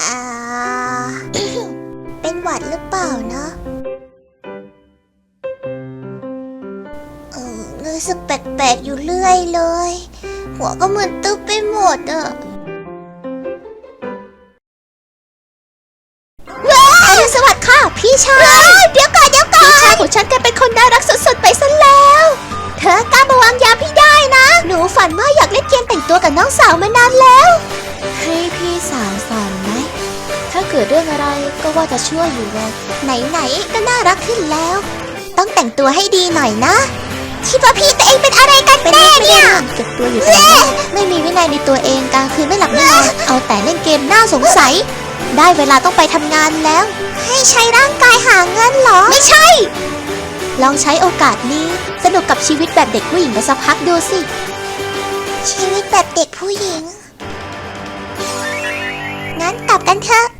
อะอ่า เป็นหวัดหรือเปล่านะเออรู้สึกแปลกๆอยู่เรื่อยเลย หัวก็มึนตึ๊บไปหมดอะว้าวสวัสดีค่ะ พี่ชาย เดี๋ยวก่อนเดี๋ยวก่อนพี่ชายของฉันกลายเป็นคนน่ารักสุดๆไปซะแล้ว เธอกล้ามาวางยาพี่ได้นะ หนูฝันว่าอยากเล่นเกมแต่งตัวกับน้องสาวมานานแล้ว ให้พี่สาว กิดเรื่องอะไรก็ว่าจะช่วยอยู่หรอกไหนๆก็น่ารักขึ้นแล้ว ต้องแต่งตัวให้ดีหน่อยนะคิดว่าพี่ตัวเองเป็นอะไรกันแน่เนี่ยเก็บตัวอยู่แต่ในห้องไม่มีวินัยในตัวเองกลางคืนไม่หลับไม่นอนเอาแต่เล่นเกมน่าสงสัย ได้เวลาต้องไปทำงานแล้ว ให้ใช้ร่างกายหาเงินเหรอ ไม่ใช่ ลองใช้โอกาสนี้ สนุกกับชีวิตแบบเด็กผู้หญิงไปสักพักดูสิ ชีวิตแบบเด็กผู้หญิง งั้นกลับกันเถอะ